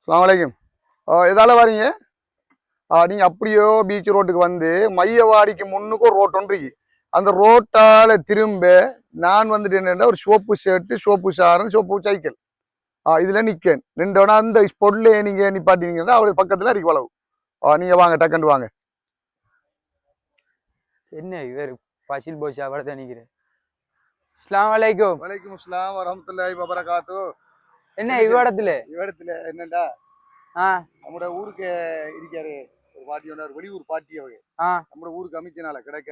அஸ்ஸலாமு அலைக்கும் ஆ, எதால வரீங்க? ஆ, நீங்க அப்படியோ பீச் ரோட்டுக்கு வந்து மையவாடிக்கு முன்னுக்கு ஒரு ரோட் ஒன்று அந்த ரோட்டால திரும்ப நான் வந்துட்டு என்னன்னா ஒரு சோப்பு ஷர்ட்டு சோப்பு சாரன் சோப்பு சைக்கிள். ஆ இதுல நிக்கேன். ரெண்டோட அந்த ஸ்பொட்ல நீங்க நிப்பாட்டினீங்கன்னா அவளுக்கு பக்கத்துல இருக்கு வளவு. ஆ, நீங்க வாங்க டக்குன்னு வாங்க. என்ன இவர்? பசில் போச்சு அவட நிக்கிறேன். அஸ்லாம் வலைக்கும் வலைக்கும் அஸ்லாம் வரமத்துல்லாஹி வபரகாத்து என்ன இவ்விடத்துல? இடத்துல என்னண்டா? நம்மட ஊருக்கு இருக்காரு ஒரு பாட்டி ஒன்று வெளியூர் பாட்டி ஆ. நம்ம ஊருக்கு அமைச்சனால கிடைக்க.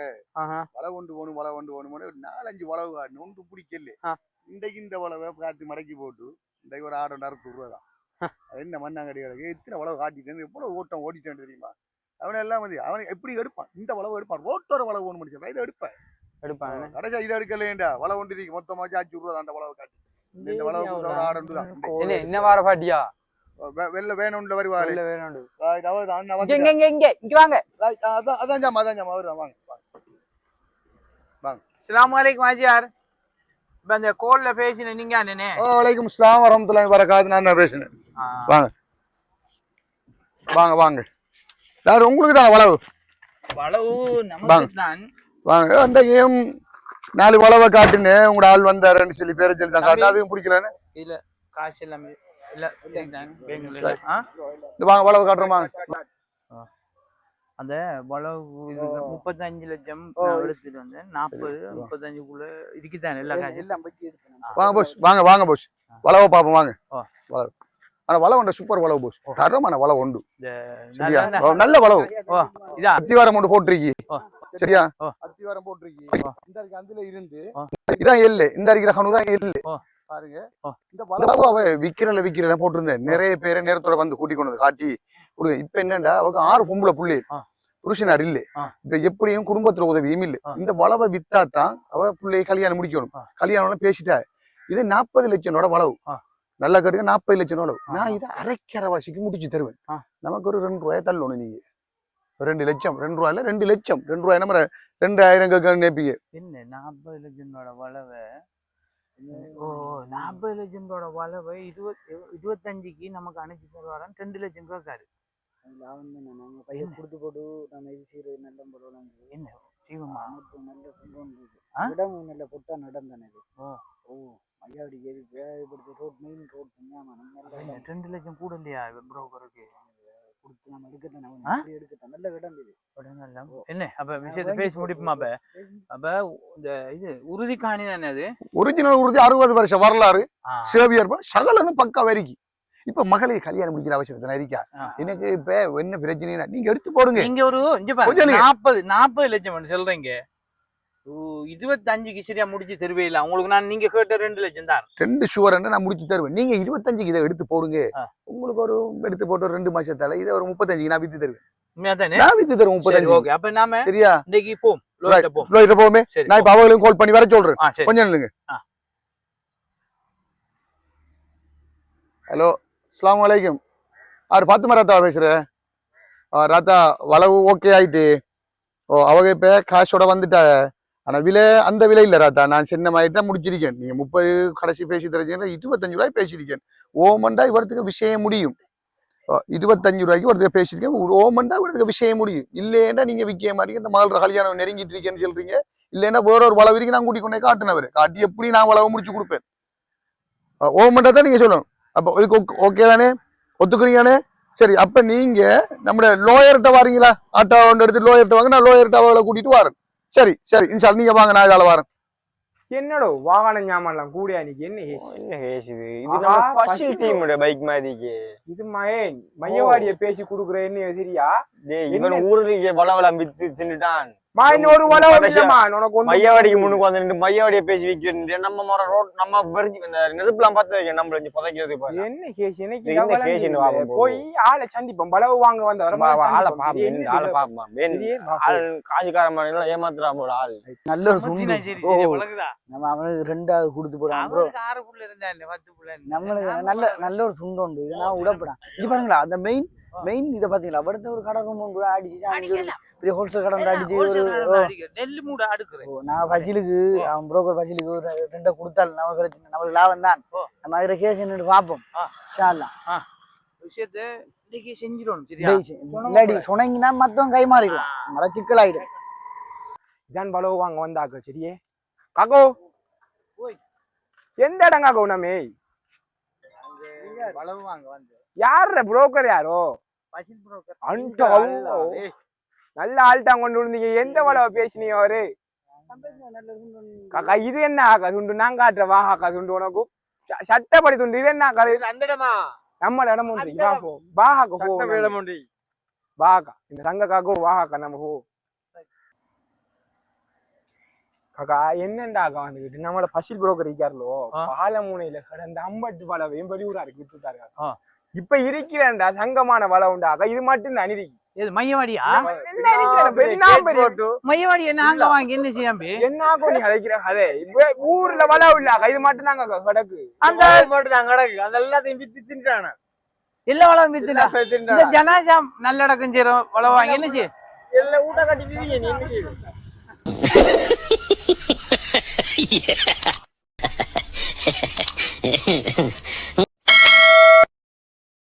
வலை கொண்டு போகணும் வலை கொண்டு போகணும் ஒரு நாலஞ்சு வளவு காட்டணும் ஒன்று பிடிக்கல. இன்றைக்கு இந்த வளவை காட்டி மடக்கி போட்டு இன்றைக்கு ஒரு ஆறு ரெண்டாயிரத்து ரூபா தான். என்ன மண்ணாங்கடி கிடக்கு எத்தனை வளவு காட்டிட்டேன் எவ்வளவு ஓட்டம் ஓடிட்டேன் தெரியுமா? அவன் எல்லாம் வந்து அவன் எப்படி எடுப்பான்? இந்த வளவு எடுப்பான். ரோட்டோர வளவு ஒன்று முடிச்சு இதை எடுப்பேன். எடுப்பாங்க கடைசியா இதை எடுக்கலேண்டா வலை கொண்டு இருக்கு. மொத்தமா அஞ்சு ரூபா தான் அந்த வளவு காட்டி என்ன என்ன வார பாட்டியா? வெள்ளை வேணும்ல வருவாரு இல்ல வேணும் அதாவது அண்ணா இங்க வந்து இங்க இங்க இங்க இங்க வாங்க. அதான் அதான் ஜாமா அதான் ஜாமா வருவான் வாங்க வாங்க. அஸ்ஸலாமு அலைக்கும் ஆஜியார் இப்ப அந்த கோல்ல பேசின நீங்க அண்ணனே வலைக்கும் இஸ்லாம் வரமத்துல்லாஹி வரகாத்து நான் பேசுனேன். வாங்க. வாங்க வாங்க. யார் உங்களுக்கு தான் வளவு? வளவு. நமக்கு தான். வாங்க அந்த ஏன் நாலு வளவை காட்டுன்னு உங்களோட ஆள் வந்தாருன்னு சொல்லி பேரை சொல்லி தான் காட்டு அதுவும் பிடிக்கலன்னு? இதுல காசு எல்லாமே இல்ல வாங்க வளவை காட்டுறோம் வாங்க. அந்த வளவு இது முப்பத்தஞ்சு லட்சம் நான் எடுத்துட்டு வந்தேன். நாற்பது முப்பத்தஞ்சுக்குள்ள இருக்குதானே எல்லா வாங்க போஸ் வாங்க வாங்க போஸ். வளவை பார்ப்போம் வாங்க. வளவு. ஆனா வளவு உண்டு சூப்பர் வளவு போஸ். தரமான வளவு உண்டு நல்ல- வளவு இதா? அத்திவாரம் ஒன்று போட்டிருக்கி. சரியா. அத்திவாரம் போட்டிருக்கி ஓ. இந்த அதுல இருந்து. இதான் எல்லு இந்த அடிக்கிற கணு தான் எல்லு. பாருங்க. இந்த வளவு அவ விக்கிறல விக்கிறல போட்டிருந்தேன் நிறைய பேரை நேரத்தோட வந்து கூட்டி கொண்டு காட்டி கொடுங்க இப்ப என்னண்டா அவங்க ஆறு பொம்பளை புள்ளி. புருஷனார் இல்ல. இப்ப எப்படியும் குடும்பத்துல உதவியும் இல்ல. இந்த வளவை வித்தா தான் அவ பிள்ளைய கல்யாணம் முடிக்கணும். கல்யாணம் பேசிட்டா இது நாற்பது லட்சம் வளவு. நல்லா கட்டுங்க நாற்பது லட்சம் வளவு ஆ. நான் இதை அரைக்கரை வாசிக்கு முடிச்சு தருவேன். நமக்கு ஒரு ரெண்டு ரூபாய் தள்ளணும் நீங்க ரெண்டு லட்சம் ரெண்டு ரூபாயில ரெண்டு லட்சம். ரெண்டு ரூபாய் நம்ம ரெண்டாயிரம் கேட்கணும் நேப்பீங்க என்ன நாற்பது லட்சத்தோட வளவை? ஓ நாற்பது லட்சத்தோட வளவை இருபத்தி இருபத்தஞ்சுக்கு நமக்கு அணைச்சு தருவாராம். ரெண்டு லட்சம் ரூபாய் லாபம் தானே நாங்கள் பையன் கொடுத்து போட்டு நம்ம இது செய்யறது நல்ல படம் என்ன? அனைத்து நல்ல? இடமும் நல்ல பொட்டா நடம் தானே இது. ஓ. ஓ மலையாடி ஏறி ரோட் மெயின் ரோட் இடம். ரெண்டு லட்சம் கூட இல்லையா புரோக்கருக்கு என்ன? அப்ப விஷயத்தை பேசி முடிப்புமா அப்ப? அப்ப இந்த இது உறுதி காணி தானே அது? ஒரிஜினல் உறுதி அறுபது வருஷம் வரலாறு. சேவியர் சகல வந்து பக்கா இப்ப மகளிர் கல்யாணம் முடிக்கிற அவசியத்தை இருக்கா. எனக்கு இப்ப என்ன பிரச்சனைனா நீங்க எடுத்து போடுங்க. ஒரு இங்க இல்லையே. நாற்பது நாற்பது லட்சம் சொல்றீங்க இருபத்தஞ்சுக்கு சரியா முடிச்சு தருவே இல்ல உங்களுக்கு நான் நீங்க கேட்ட ரெண்டு லட்சம் தான். ரெண்டு சுவர் நான் முடிச்சு தருவேன். நீங்க இருபத்தஞ்சுக்கு இதை எடுத்து போடுங்க. உங்களுக்கு ஒரு எடுத்து போட்டு ரெண்டு மாசத்தால இதை ஒரு முப்பத்தஞ்சுக்கு நான் வித்து தருவேன். நான் வித்து தருவேன் முப்பத்தஞ்சு ஓகே அப்ப நாம சரியா? இன்னைக்கு போம் சரி நான் இப்ப அவங்களும் கால் பண்ணி வர சொல்றேன். கொஞ்சம் இல்லைங்க. ஹலோ அஸ்ஸலாமு அலைக்கும் ஆறு பத்து ராத்தா பேசுற? ராத்தா வளவு ஓகே ஆயிட்டு. ஓ அவங்க இப்ப காசோட வந்துட்டாங்க ஆனா விலை அந்த விலை இல்ல ராத்தா நான் சின்ன மாதிரி தான் முடிச்சிருக்கேன். நீங்க முப்பது கடைசி பேசி தரீங்கன்னா இருபத்தஞ்சு ரூபாய் பேசியிருக்கேன். ஓமண்டா இவரத்துக்கு விஷயம் முடியும். இருபத்தஞ்சு ரூபாய்க்கு ஒருத்தர் பேசியிருக்கேன். ஓமண்டா இவரத்துக்கு விஷயம் முடியும். இல்லைன்னா நீங்க விற்க மாட்டீங்க. இந்த மகள் கல்யாணம் நெருங்கிட்டு இருக்கேன்னு சொல்றீங்க. இல்லைன்னா வேற ஒரு வளவு இருக்கு. நான் கூட்டி கொண்டே காட்டினவர். காட்டி எப்படி நான் வளவு முடிச்சு கொடுப்பேன்? ஓமண்டா தான் நீங்க சொல்லணும். அப்போ இதுக்கு ஓகே தானே? ஒத்துக்குறீங்கண்ணே சரி அப்ப நீங்க நம்ம லோயர்கிட்ட வாரீங்களா? ஆட்டோ ஒன்று எடுத்து லோயர்கிட்ட வாங்க. நான் லோயர்கிட்ட அவளை கூட்டிட்டு வரேன். சரி சரி இன்ஷா நீங்க வாங்க நான் இதால வரேன். என்னடோ வாகன ஞாபகம் கூடிய அன்னைக்கு என்ன ஹேஸ்? என்ன கேஸ் இது? நம்ம. டீமோட பைக் மாதிரி. இது மயன் மையவாடிய பேசி குடுக்குறேன்னு சரியா டேய் இவன் ஊருக்கு வளவளம் வித்து தின்னுட்டான். மா இன்னொரு வளவு கடைசியா இல்லம்மா உனக்கு மையவாடிக்கு முன்னுக்கு வந்து நின்று மையவாடிய பேசி விற்கிட்டு நம்ம மர ரோட் நம்ம வெறிஞ்சு இந்த நெருப்புலாம் பார்த்து வைக்க நம்மள இங்க புதைக்கிறது பாரு. என்ன கேஸ் என்ன கேஸ். போய் ஆளை சந்திப்போம் வளவு வாங்க வந்தவர வா, வா, ஆளை பாப்போம் ஆளை பாப்போம் வேணும் திடீர்னு ஆள் காசுக்கார மாதிரி எல்லாம் ஏமாத்துறான் போல ஆள். நல்ல ஒரு நம்ம அவனுக்கு ரெண்டாவது கொடுத்து போறான் ப்ரோ. நம்மளுக்கு நாம நல்ல நல்ல ஒரு துண்டு உண்டு. இதை நான் விடப்படான் இது பாருங்களா அந்த மெயின் மெயின் இதை பாத்தீங்களா அடுத்த ஒரு கடை ரூம் கூட அடிச்சு ஒரு. பெரிய ஹோல்சேல் கடை ஒன்று அடிச்சு ஒரு நெல்லு மூட அடுக்குறேன். நான் பசிலுக்கு அவன் புரோக்கர் பசிலுக்கு ஒரு ரெண்டை கொடுத்தால் நம்ம பிரச்சனை நம்மளுக்கு லாபம் தான். நம்ம அதில் கேஸ் என்னன்னு பார்ப்போம். ஆ. இன்ஷா அல்லாஹ். ஆ. விஷயத்த இன்னைக்கு செஞ்சிடணும் சரியா? இல்லாடி சொன்னீங்கன்னா மத்தவங்க கை மாறிடுவான் மர சிக்கல் ஆயிடும் இதான் வளவு வாங்க வந்தாக்க சரியே? காக்கோ. எந்த இடம் காக்கோ நம்ம வளவு வாங்க வந்து. யார? புரோக்கர் யாரோ பசில் புரோக்கர். நல்ல ஆள்கிட்ட கொண்டு வந்தீங்க எந்த வளவை பேசினீங்க அவரு? காக்கா இது என்ன ஆக்கா துண்டு? நான் காட்டுற வா ஆக்கா துண்டு உனக்கு. சட்டப்படி துண்டு. இது என்ன ஆக்கா அந்த இடமா? நம்ம இடம் உண்டு. வா போ. வா ஆக்கா போ. நம்ம. வா அக்கா. இந்த சங்க காக்கோ வா நம்ம போ. காக்கா என்னண்டா அக்கா வந்துகிட்டு? நம்மள பசில் புரோக்கர் இருக்காருலோ. பாலமுனையில கடந்த அம்பட்டு வளவையும் வெளியூராருக்கு விட்டுட்டாரு ஆ. இப்ப இருக்கிறேன்டா சங்கமான வள உண்டா அக்கா. இது மட்டும் தான் இருக்கு இது மையவாடியா? மையவாடி என்ன அங்க வாங்கி என்ன செய்யாம என்ன ஆக்கோ நீ கதை இப்ப ஊர்ல வள இல்ல. இது மட்டும் அக்கா கிடக்கு. அந்த மட்டும் தான் கிடக்கு. அந்த எல்லாத்தையும் வித்து தின்றான. எல்லா வளம் வித்துனா இந்த ஜனாஜாம் நல்லடக்கம் செய்யறோம் வளம் வாங்கி என்ன செய்ய? எல்லாம் ஊட்ட கட்டிட்டு நீ என்ன செய்யுது